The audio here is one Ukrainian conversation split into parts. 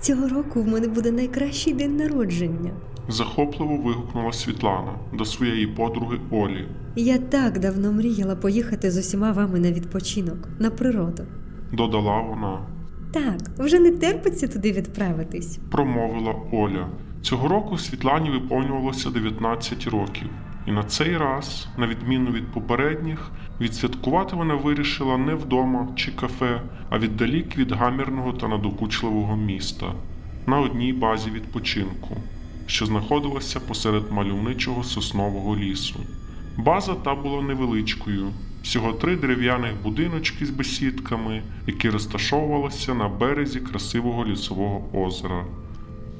Цього року в мене буде найкращий день народження. Захопливо вигукнула Світлана до своєї подруги Олі. Я так давно мріяла поїхати з усіма вами на відпочинок, на природу. Додала вона. Так, вже не терпиться туди відправитись. Промовила Оля. Цього року Світлані виповнювалося 19 років. І на цей раз, на відміну від попередніх, відсвяткувати вона вирішила не вдома чи кафе, а віддалік від гамірного та надокучливого міста на одній базі відпочинку, що знаходилася посеред мальовничого соснового лісу. База та була невеличкою, всього три дерев'яних будиночки з бесідками, які розташовувалися на березі красивого лісового озера.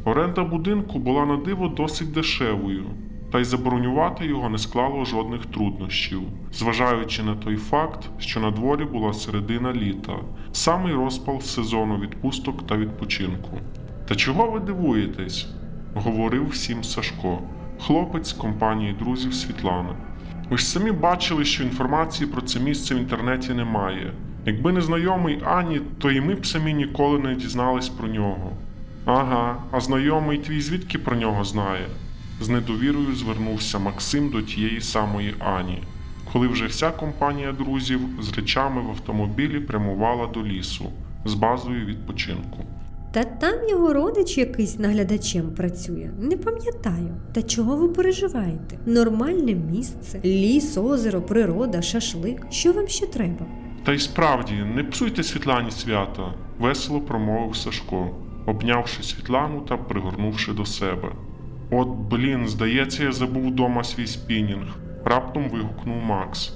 Оренда будинку була на диво досить дешевою, та й забронювати його не склало жодних труднощів, зважаючи на той факт, що на дворі була середина літа, самий розпал сезону відпусток та відпочинку. Та чого ви дивуєтесь? говорив всім Сашко, хлопець компанії друзів Світлани. Ви ж самі бачили, що інформації про це місце в інтернеті немає. Якби не знайомий Ані, то і ми б самі ніколи не дізнались про нього. Ага, а знайомий твій звідки про нього знає? З недовірою звернувся Максим до тієї самої Ані, коли вже вся компанія друзів з речами в автомобілі прямувала до лісу з базою відпочинку. Та там його родич якийсь наглядачем працює. Не пам'ятаю. Та чого ви переживаєте? Нормальне місце, ліс, озеро, природа, шашлик. Що вам ще треба? Та й справді, не псуйте Світлані свята, весело промовив Сашко, обнявши Світлану та пригорнувши до себе. От блін, здається, я забув вдома свій спінінг, раптом вигукнув Макс.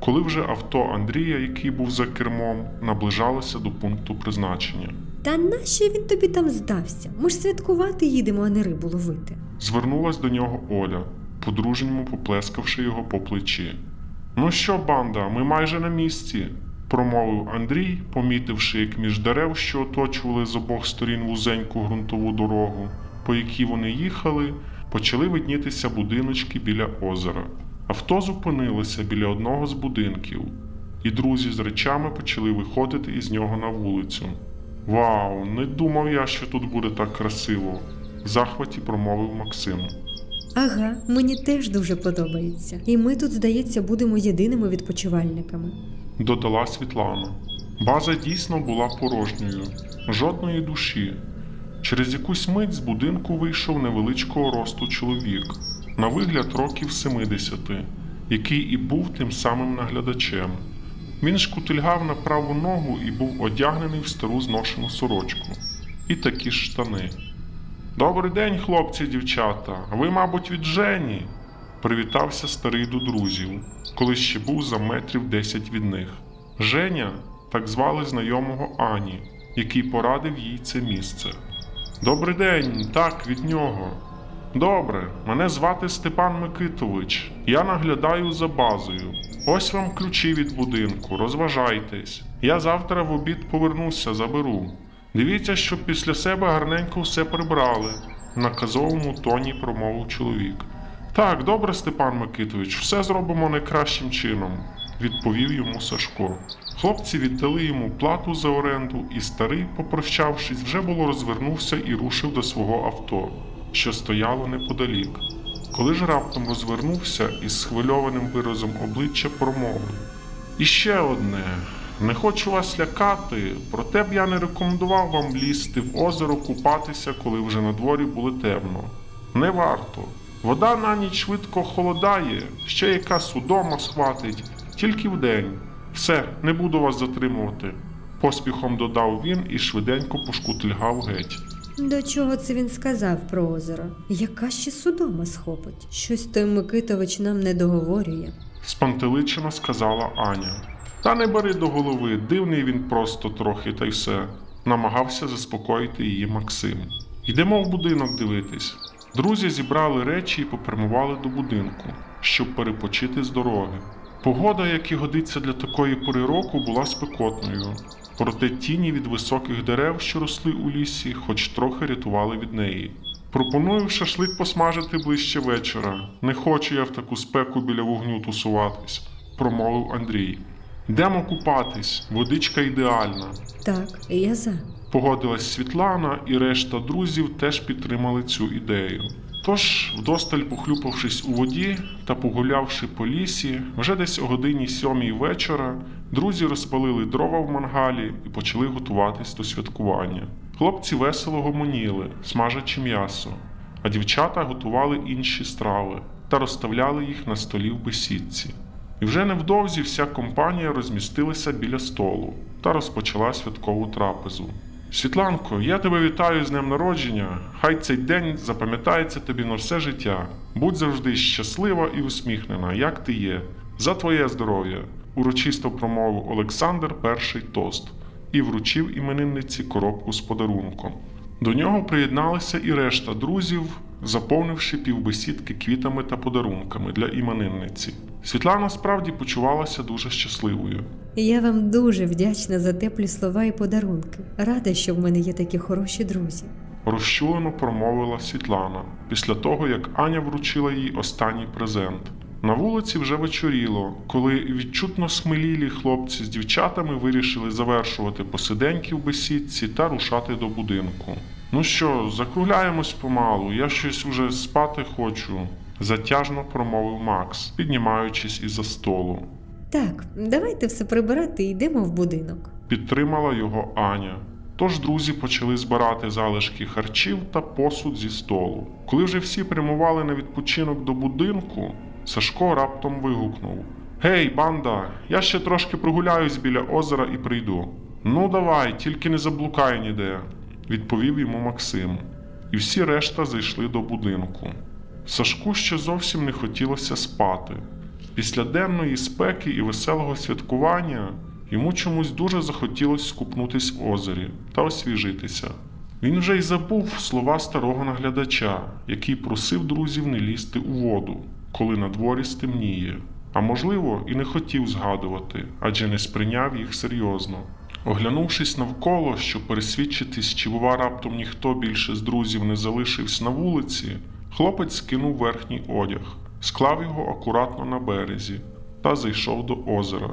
Коли вже авто Андрія, який був за кермом, наближалося до пункту призначення. Та нащо він тобі там здався? Ми ж святкувати їдемо, а не рибу ловити. Звернулась до нього Оля, по-дружньому поплескавши його по плечі. Ну що, банда, ми майже на місці, промовив Андрій, помітивши, як між дерев, що оточували з обох сторін вузеньку ґрунтову дорогу, по якій вони їхали, почали виднітися будиночки біля озера. Авто зупинилося біля одного з будинків, і друзі з речами почали виходити із нього на вулицю. Вау, не думав я, що тут буде так красиво, в захваті промовив Максим. Ага, мені теж дуже подобається. І ми тут, здається, будемо єдиними відпочивальниками. Додала Світлана. База дійсно була порожньою, жодної душі. Через якусь мить з будинку вийшов невеличкого росту чоловік, на вигляд років 70, який і був тим самим наглядачем. Він шкутильгав на праву ногу і був одягнений в стару зношену сорочку і такі ж штани. Добрий день, хлопці дівчата. Ви, мабуть, від Жені. Привітався старий до друзів, коли ще був за метрів десять від них. Женя так звали знайомого Ані, який порадив їй це місце. Добрий день, так, від нього. Добре, мене звати Степан Микитович. Я наглядаю за базою. Ось вам ключі від будинку, розважайтесь. Я завтра в обід повернуся, заберу. Дивіться, щоб після себе гарненько все прибрали, в наказовому тоні промовив чоловік. Так, добре, Степан Микитович, все зробимо найкращим чином, відповів йому Сашко. Хлопці віддали йому плату за оренду, і старий, попрощавшись, вже було розвернувся і рушив до свого авто, що стояло неподалік. Коли ж раптом розвернувся із схвильованим виразом обличчя промовив. І ще одне. Не хочу вас лякати, проте б я не рекомендував вам лізти в озеро купатися, коли вже на дворі було темно. Не варто. Вода на ніч швидко холодає, ще яка судома схватить, тільки вдень. Все, не буду вас затримувати. Поспіхом додав він і швиденько пошкутильгав геть. До чого це він сказав про озеро? Яка ще судома схопить? Щось той Микитович нам не договорює. спантеличено сказала Аня. Та не бери до голови, дивний він просто трохи, та й все. Намагався заспокоїти її Максим. Йдемо в будинок дивитись. Друзі зібрали речі і попрямували до будинку, щоб перепочити з дороги. Погода, як і годиться для такої пори року, була спекотною, проте тіні від високих дерев, що росли у лісі, хоч трохи рятували від неї. Пропоную шашлик посмажити ближче вечора. Не хочу я в таку спеку біля вогню тусуватись, промовив Андрій. Йдемо купатись, водичка ідеальна. Так, я за. Погодилась Світлана, і решта друзів теж підтримали цю ідею. Тож, вдосталь похлюпавшись у воді та погулявши по лісі, вже десь о годині сьомій вечора друзі розпалили дрова в мангалі і почали готуватись до святкування. Хлопці весело гомоніли, смажачи м'ясо, а дівчата готували інші страви та розставляли їх на столі в бесідці. І вже невдовзі вся компанія розмістилася біля столу та розпочала святкову трапезу. Світланко, я тебе вітаю з днем народження. Хай цей день запам'ятається тобі на все життя. Будь завжди щаслива і усміхнена, як ти є. За твоє здоров'я, урочисто промовив Олександр перший тост і вручив іменинниці коробку з подарунком. До нього приєдналися і решта друзів, заповнивши півбесідки квітами та подарунками для іменинниці. Світлана справді почувалася дуже щасливою. Я вам дуже вдячна за теплі слова і подарунки. Рада, що в мене є такі хороші друзі. Розчулено промовила Світлана після того, як Аня вручила їй останній презент. На вулиці вже вечоріло, коли відчутно смелілі хлопці з дівчатами вирішили завершувати посиденьки в бесідці та рушати до будинку. Ну що, закругляємось помалу, я щось уже спати хочу, затяжно промовив Макс, піднімаючись із-за столу. Так, давайте все прибирати і йдемо в будинок. Підтримала його Аня. Тож друзі почали збирати залишки харчів та посуд зі столу. Коли вже всі прямували на відпочинок до будинку, Сашко раптом вигукнув: Гей, банда, я ще трошки прогуляюсь біля озера і прийду. Ну давай, тільки не заблукай ніде, відповів йому Максим. І всі решта зайшли до будинку. Сашку ще зовсім не хотілося спати. Після денної спеки і веселого святкування йому чомусь дуже захотілося скупнутись в озері та освіжитися. Він вже й забув слова старого наглядача, який просив друзів не лізти у воду, коли на дворі стемніє. А можливо, і не хотів згадувати, адже не сприйняв їх серйозно. Оглянувшись навколо, щоб пересвідчитись, чи бува раптом ніхто більше з друзів не залишився на вулиці, хлопець скинув верхній одяг, склав його акуратно на березі та зайшов до озера.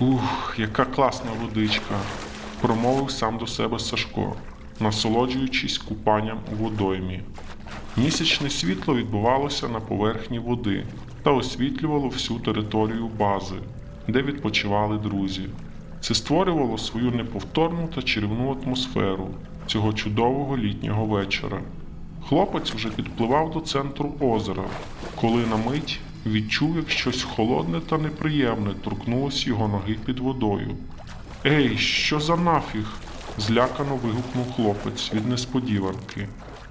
Ух, яка класна водичка, промовив сам до себе Сашко, насолоджуючись купанням у водоймі. Місячне світло відбувалося на поверхні води та освітлювало всю територію бази, де відпочивали друзі. Це створювало свою неповторну та чарівну атмосферу цього чудового літнього вечора. Хлопець вже підпливав до центру озера, коли на мить відчув, як щось холодне та неприємне торкнулося його ноги під водою. Ей, що за нафіг? злякано вигукнув хлопець від несподіванки.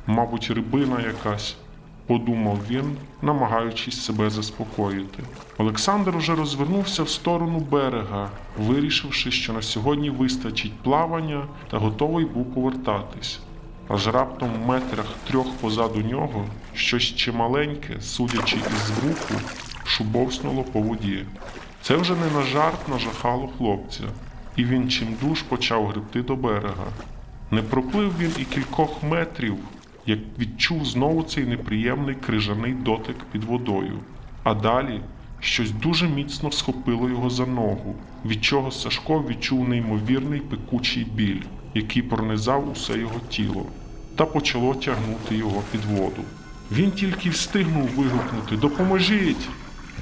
Мабуть, рибина якась, подумав він, намагаючись себе заспокоїти. Олександр уже розвернувся в сторону берега, вирішивши, що на сьогодні вистачить плавання та готовий був повертатись. Аж раптом в метрах трьох позаду нього щось чималеньке, судячи із звуку, шубовснуло по воді. Це вже не на жарт нажахало хлопця, і він чимдуж почав гребти до берега. Не проплив він і кількох метрів, як відчув знову цей неприємний крижаний дотик під водою. А далі щось дуже міцно схопило його за ногу, від чого Сашко відчув неймовірний пекучий біль, який пронизав усе його тіло, та почало тягнути його під воду. Він тільки встигнув вигукнути Допоможіть!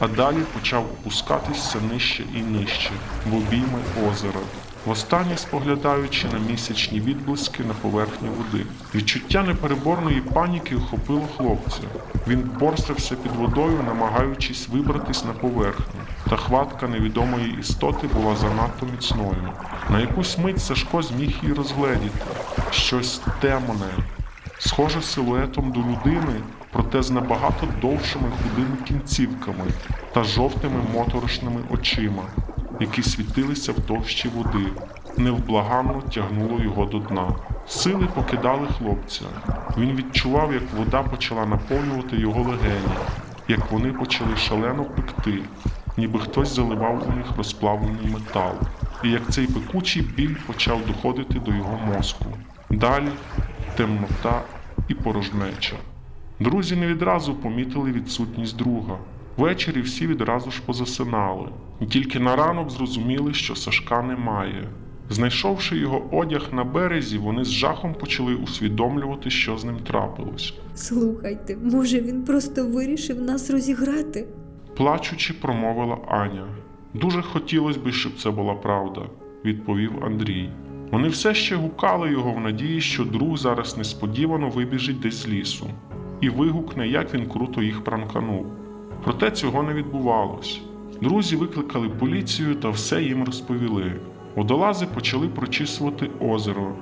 а далі почав опускатись все нижче і нижче в обійми озера, востаннє споглядаючи на місячні відблиски на поверхні води. Відчуття непереборної паніки охопило хлопця. Він борсався під водою, намагаючись вибратись на поверхню, та хватка невідомої істоти була занадто міцною. На якусь мить Сашко зміг її розгледіти щось темне, схоже силуетом до людини, проте з набагато довшими худими кінцівками та жовтими моторошними очима, які світилися в товщі води, невблаганно тягнуло його до дна. Сили покидали хлопця. Він відчував, як вода почала наповнювати його легені, як вони почали шалено пекти, ніби хтось заливав у них розплавлений метал, і як цей пекучий біль почав доходити до його мозку. Далі темнота і порожнеча. Друзі не відразу помітили відсутність друга. Ввечері всі відразу ж позасинали, і тільки на ранок зрозуміли, що Сашка немає. Знайшовши його одяг на березі, вони з жахом почали усвідомлювати, що з ним трапилось. Слухайте, може він просто вирішив нас розіграти? Плачучи, промовила Аня. Дуже хотілося б, щоб це була правда, відповів Андрій. Вони все ще гукали його в надії, що друг зараз несподівано вибіжить десь з лісу і вигукне, як він круто їх пранканув. Проте цього не відбувалось. Друзі викликали поліцію та все їм розповіли. Водолази почали прочісувати озеро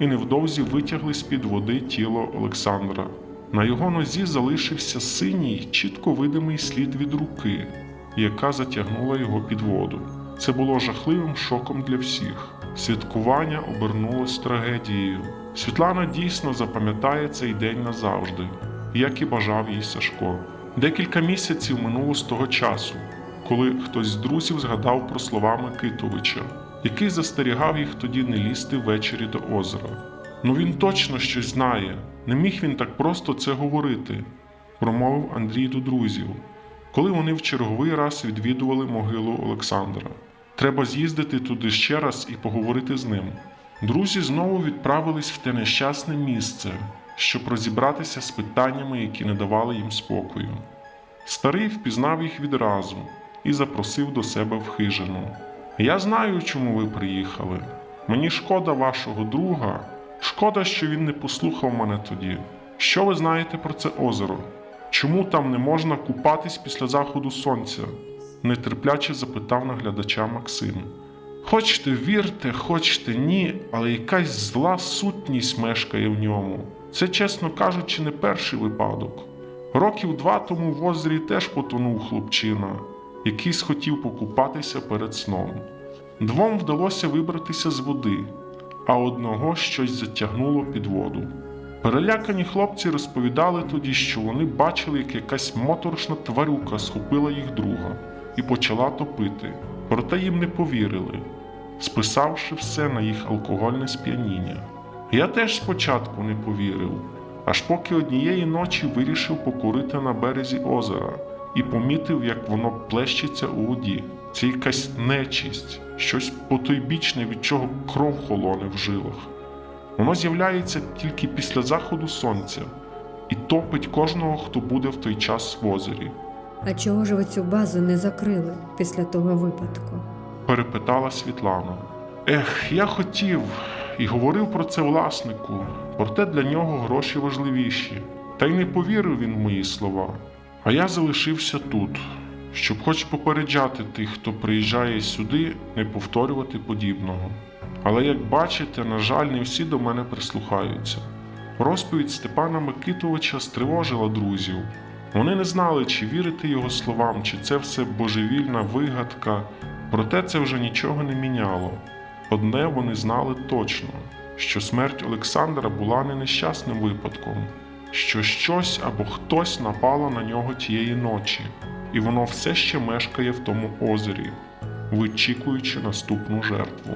і невдовзі витягли з-під води тіло Олександра. На його нозі залишився синій, чітко видимий слід від руки, яка затягнула його під воду. Це було жахливим шоком для всіх. Святкування обернулось трагедією. Світлана дійсно запам'ятає цей день назавжди, як і бажав їй Сашко. Декілька місяців минуло з того часу, коли хтось з друзів згадав про слова Микитовича, який застерігав їх тоді не лізти ввечері до озера. Ну він точно щось знає. Не міг він так просто це говорити, промовив Андрій до друзів, коли вони в черговий раз відвідували могилу Олександра. Треба з'їздити туди ще раз і поговорити з ним. Друзі знову відправились в те нещасне місце, щоб розібратися з питаннями, які не давали їм спокою. Старий впізнав їх відразу і запросив до себе в хижину. Я знаю, чому ви приїхали. Мені шкода вашого друга. Шкода, що він не послухав мене тоді. Що ви знаєте про це озеро? Чому там не можна купатись після заходу сонця? нетерпляче запитав наглядача Максим. Хочете вірте, хочете ні, але якась зла сутність мешкає в ньому. Це, чесно кажучи, не перший випадок. Років два тому в озері теж потонув хлопчина, який схотів покупатися перед сном. Двом вдалося вибратися з води, а одного щось затягнуло під воду. Перелякані хлопці розповідали тоді, що вони бачили, як якась моторошна тварюка схопила їх друга і почала топити, проте їм не повірили, списавши все на їх алкогольне сп'яніння. Я теж спочатку не повірив, аж поки однієї ночі вирішив покурити на березі озера і помітив, як воно плещеться у воді. Це якась нечисть, щось потойбічне, від чого кров холоне в жилах. Воно з'являється тільки після заходу сонця і топить кожного, хто буде в той час в озері. А чого ж ви цю базу не закрили після того випадку? перепитала Світлана. Ех, я хотів і говорив про це власнику, проте для нього гроші важливіші. Та й не повірив він в мої слова. А я залишився тут, щоб хоч попереджати тих, хто приїжджає сюди, не повторювати подібного. Але як бачите, на жаль, не всі до мене прислухаються. Розповідь Степана Микитовича стривожила друзів. Вони не знали, чи вірити його словам, чи це все божевільна вигадка, проте це вже нічого не міняло. Одне вони знали точно, що смерть Олександра була не нещасним випадком, що щось або хтось напало на нього тієї ночі, і воно все ще мешкає в тому озері, вичікуючи наступну жертву.